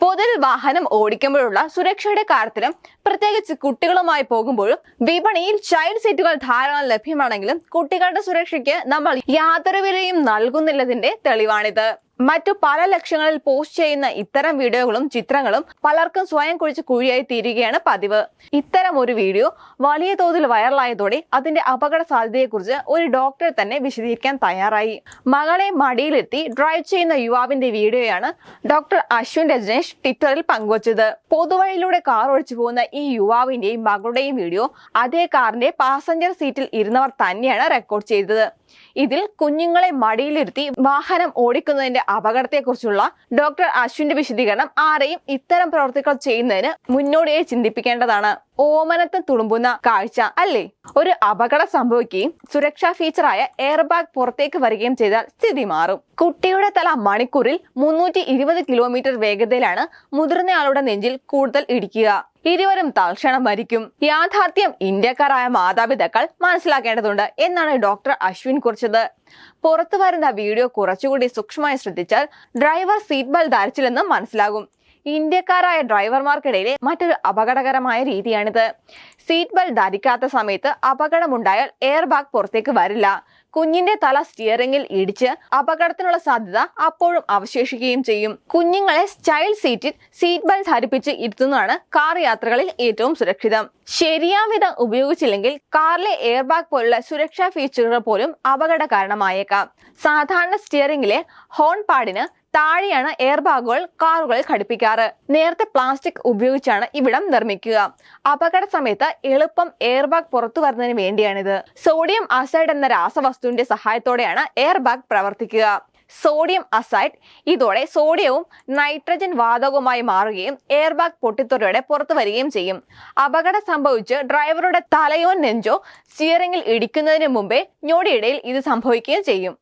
പൊതുവിൽ വാഹനം ഓടിക്കുമ്പോഴുള്ള സുരക്ഷയുടെ കാര്യത്തിലും പ്രത്യേകിച്ച് കുട്ടികളുമായി പോകുമ്പോഴും വിപണിയിൽ ചൈൽഡ് സീറ്റുകൾ ധാരാളം ലഭ്യമാണെങ്കിലും കുട്ടികളുടെ സുരക്ഷയ്ക്ക് നമ്മൾ യാതൊരു വിലയും നൽകുന്നില്ലതിന്റെ തെളിവാണിത്. മറ്റു പല ലക്ഷ്യങ്ങളിൽ പോസ്റ്റ് ചെയ്യുന്ന ഇത്തരം വീഡിയോകളും ചിത്രങ്ങളും പലർക്കും സ്വയം കുഴിച്ച് കുഴിയായി തീരുകയാണ് പതിവ്. ഇത്തരം ഒരു വീഡിയോ വലിയ തോതിൽ വൈറലായതോടെ അതിന്റെ അപകട സാധ്യതയെക്കുറിച്ച് ഒരു ഡോക്ടർ തന്നെ വിശദീകരിക്കാൻ തയ്യാറായി. മകളെ മടിയിലെത്തി ഡ്രൈവ് ചെയ്യുന്ന യുവാവിന്റെ വീഡിയോയാണ് ഡോക്ടർ അശ്വിൻ രജനേഷ് ട്വിറ്ററിൽ പങ്കുവച്ചത്. പൊതുവഴിയിലൂടെ കാർ ഒഴിച്ചു പോകുന്ന ഈ യുവാവിന്റെയും മകളുടെയും വീഡിയോ അതേ കാറിന്റെ പാസഞ്ചർ സീറ്റിൽ ഇരുന്നവർ തന്നെയാണ് റെക്കോർഡ് ചെയ്തത്. ഇതിൽ കുഞ്ഞുങ്ങളെ മടിയിലിരുത്തി വാഹനം ഓടിക്കുന്നതിന്റെ അപകടത്തെക്കുറിച്ചുള്ള ഡോക്ടർ അശ്വിന്റെ വിശദീകരണം ആരെയും ഇത്തരം പ്രവർത്തികൾ ചെയ്യുന്നതിന് മുന്നോടിയായി ചിന്തിപ്പിക്കേണ്ടതാണ്. ഓമനത്തെ തുളുമ്പുന്ന കാഴ്ച അല്ലേ? ഒരു അപകടം സംഭവിക്കുകയും സുരക്ഷാ ഫീച്ചറായ എയർ ബാഗ് പുറത്തേക്ക് വരികയും ചെയ്താൽ സ്ഥിതി മാറും. കുട്ടിയുടെ തല മണിക്കൂറിൽ മുന്നൂറ്റി കിലോമീറ്റർ വേഗതയിലാണ് മുതിർന്നയാളുടെ നെഞ്ചിൽ കൂടുതൽ ഇടിക്കുക. ഇരുവരും തൽക്ഷണം മരിക്കും. യാഥാർത്ഥ്യം ഇന്ത്യക്കാരായ മാതാപിതാക്കൾ മനസ്സിലാക്കേണ്ടതുണ്ട് എന്നാണ് ഡോക്ടർ അശ്വിൻ കുറിച്ചത്. പുറത്തു വരുന്ന വീഡിയോ കുറച്ചുകൂടി സൂക്ഷ്മമായി ശ്രദ്ധിച്ചാൽ ഡ്രൈവർ സീറ്റ് ബെൽറ്റ് ധരിച്ചില്ലെന്ന് മനസ്സിലാകും. ഇന്ത്യക്കാരായ ഡ്രൈവർമാർക്കിടയിലെ മറ്റൊരു അപകടകരമായ രീതിയാണിത്. സീറ്റ് ബെൽറ്റ് ധരിക്കാത്ത സമയത്ത് അപകടമുണ്ടായാൽ എയർ ബാഗ് പുറത്തേക്ക് വരില്ല. കുഞ്ഞിന്റെ തല സ്റ്റിയറിംഗിൽ ഇടിച്ച് അപകടത്തിനുള്ള സാധ്യത അപ്പോഴും അവശേഷിക്കുകയും ചെയ്യും. കുഞ്ഞുങ്ങളെ ചൈൽഡ് സീറ്റിൽ സീറ്റ് ബെൽറ്റ് ധരിപ്പിച്ച് ഇരുത്തുന്നതാണ് കാർ യാത്രകളിൽ ഏറ്റവും സുരക്ഷിതം. ശരിയാവിധം ഉപയോഗിച്ചില്ലെങ്കിൽ കാറിലെ എയർ ബാഗ് പോലുള്ള സുരക്ഷാ ഫീച്ചറുകൾ പോലും അപകട കാരണമായേക്കാം സാധാരണ സ്റ്റിയറിംഗിലെ ഹോൺ പാഡിന് താഴെയാണ് എയർ ബാഗുകൾ കാറുകളിൽ ഘടിപ്പിക്കാറ്. നേരത്തെ പ്ലാസ്റ്റിക് ഉപയോഗിച്ചാണ് ഇവിടം നിർമ്മിക്കുക. അപകട സമയത്ത് എളുപ്പം എയർ ബാഗ് പുറത്തു വരുന്നതിന് വേണ്ടിയാണിത്. സോഡിയം അസൈഡ് എന്ന രാസവസ്തുവിന്റെ സഹായത്തോടെയാണ് എയർ ബാഗ് പ്രവർത്തിക്കുക. സോഡിയം അസൈഡ് ഇതോടെ സോഡിയവും നൈട്രജൻ വാതകവുമായി മാറുകയും എയർ ബാഗ് പൊട്ടിത്തെറിയോടെ പുറത്തു വരികയും ചെയ്യും. അപകടം സംഭവിച്ച് ഡ്രൈവറുടെ തലയോ നെഞ്ചോ സ്റ്റിയറിംഗിൽ ഇടിക്കുന്നതിന് മുമ്പേ ഞൊടിയിടയിൽ ഇത് സംഭവിക്കുകയും ചെയ്യും.